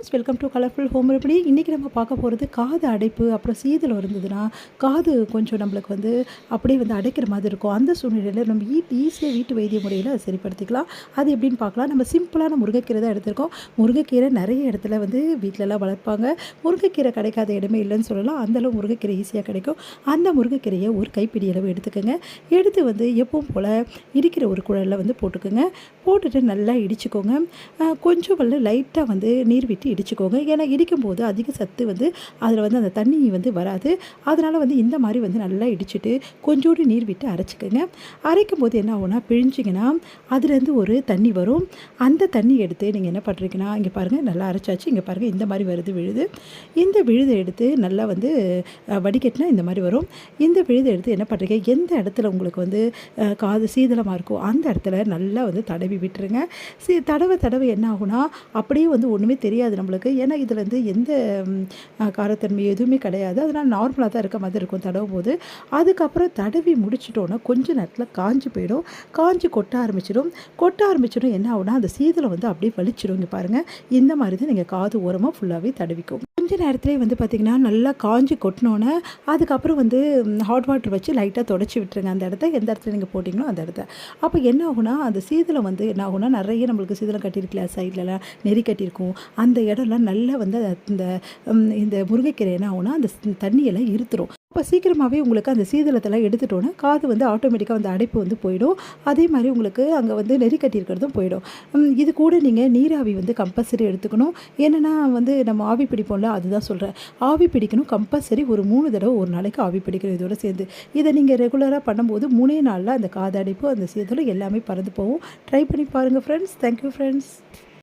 Friends welcome to colourful home remedy இன்றைக்கி நம்ம பார்க்க போகிறது காது அடைப்பு அப்புறம் சீதல் இருந்ததுன்னா காது கொஞ்சம் நம்மளுக்கு வந்து அப்படியே வந்து அடைக்கிற மாதிரி இருக்கும். அந்த சூழ்நிலையில் நம்ம ஈ ஈஸியாக வீட்டு வைத்திய முறையில் அதை சரிப்படுத்திக்கலாம். அது எப்படின்னு பார்க்கலாம். நம்ம சிம்பிளான முருங்கைக்கீரை தான் எடுத்திருக்கோம். முருங்கைக்கீரை நிறைய இடத்துல வந்து வீட்டிலலாம் வளர்ப்பாங்க. முருங்கைக்கீரை கிடைக்காத இடமே இல்லைன்னு சொல்லலாம். அந்தளவு முருங்கைக்கீரை ஈஸியாக கிடைக்கும். அந்த முருங்கைக்கீரையை ஒரு கைப்பிடி அளவு எடுத்துக்கோங்க. எடுத்து வந்து எப்பவும் போல் இடிக்கிற ஒரு குழலில் வந்து போட்டுக்கோங்க. போட்டுட்டு நல்லா இடிச்சுக்கோங்க. கொஞ்சம் வந்து லைட்டாக வந்து நீர் விட்டு இடிச்சுக்கோங்க. ஏன்னா இடிக்கும் போது அதிக சத்து வந்து அதில் வந்து அந்த தண்ணி வந்து வராது. அதனால் வந்து இந்த மாதிரி வந்து நல்லா இடிச்சிட்டு கொஞ்சோடு நீர் விட்டு அரைச்சிக்கோங்க. அரைக்கும் போது என்ன ஆகும்னா பிழிஞ்சிங்கன்னா அதுலேருந்து ஒரு தண்ணி வரும். அந்த தண்ணி எடுத்து நீங்கள் என்ன பண்ணுறீங்கன்னா இங்கே பாருங்கள் நல்லா அரைச்சாச்சு. இங்கே பாருங்கள் இந்த மாதிரி வருது விழுது. இந்த விழுதை எடுத்து நல்லா வந்து வடிகட்டினா இந்த மாதிரி வரும். இந்த விழுதை எடுத்து என்ன பண்ணுறீங்க எந்த இடத்துல உங்களுக்கு வந்து காது சீதளமாக இருக்கோ அந்த இடத்துல நல்லா வந்து தடவி விட்டுருங்க. சி தடவை தடவை என்ன ஆகுனா அப்படியே வந்து ஒன்றுமே தெரியாது நம்மளுக்கு. ஏன்னா இதில் வந்து எந்த காரத்தன்மை எதுவுமே கிடையாது. அதனால் நார்மலாக தான் இருக்க மாதிரி இருக்கும் தடவும் போது அதுக்கப்புறம் தடவி முடிச்சிட்டோன்னா கொஞ்ச நேரத்தில் காஞ்சு போயிடும். காஞ்சி கொட்ட ஆரம்பிச்சிடும். கொட்ட ஆரம்பிச்சிடும் என்ன ஆகுனா அந்த சீதலை வந்து அப்படியே வலிச்சிடும். இங்கே பாருங்கள் இந்த மாதிரி தான் நீங்கள் காது ஓரமாக ஃபுல்லாகவே தடவிக்கும். கொஞ்ச நேரத்துலேயே வந்து பார்த்திங்கன்னா நல்லா காஞ்சி கொட்டினோன்னே அதுக்கப்புறம் வந்து ஹாட் வாட்டர் வச்சு லைட்டாக தொடச்சி விட்டுருங்க. அந்த இடத்த எந்த இடத்துல நீங்கள் போட்டிங்களோ அந்த இடத்த. அப்போ என்ன ஆகுனா அந்த சீதளம் வந்து என்ன ஆகுனா நிறைய நம்மளுக்கு சீதளம் கட்டியிருக்கல சைட்லலாம் நெறி கட்டியிருக்கும். அந்த இடம்லாம் நல்லா வந்து அந்த- இந்த இந்த முருங்கைக்கீரை என்ன ஆகுனா அந்த தண்ணியெல்லாம் இருத்துரும். அப்போ சீக்கிரமாகவே உங்களுக்கு அந்த சீதளத்தெல்லாம் எடுத்துட்டோன்னா காது வந்து ஆட்டோமேட்டிக்காக அந்த அடைப்பு வந்து போயிடும். அதே மாதிரி உங்களுக்கு அங்கே வந்து நெறி கட்டியிருக்கிறதும் போயிடும். இது கூட நீங்கள் நீராவி வந்து கம்பல்சரி எடுத்துக்கணும். என்னென்னா வந்து நம்ம ஆவி பிடிப்போம்ல அதுதான் சொல்கிறேன் ஆவி பிடிக்கணும் கம்பல்சரி ஒரு மூணு தடவை ஒரு நாளைக்கு ஆவி பிடிக்கணும் இதோட சேர்ந்து. இதை நீங்கள் ரெகுலராக பண்ணும்போது மூணே நாளில் அந்த காது அடைப்பு அந்த சீதளம் எல்லாமே பறந்து போகும். ட்ரை பண்ணி பாருங்கள் ஃப்ரெண்ட்ஸ் தேங்க்யூ ஃப்ரெண்ட்ஸ்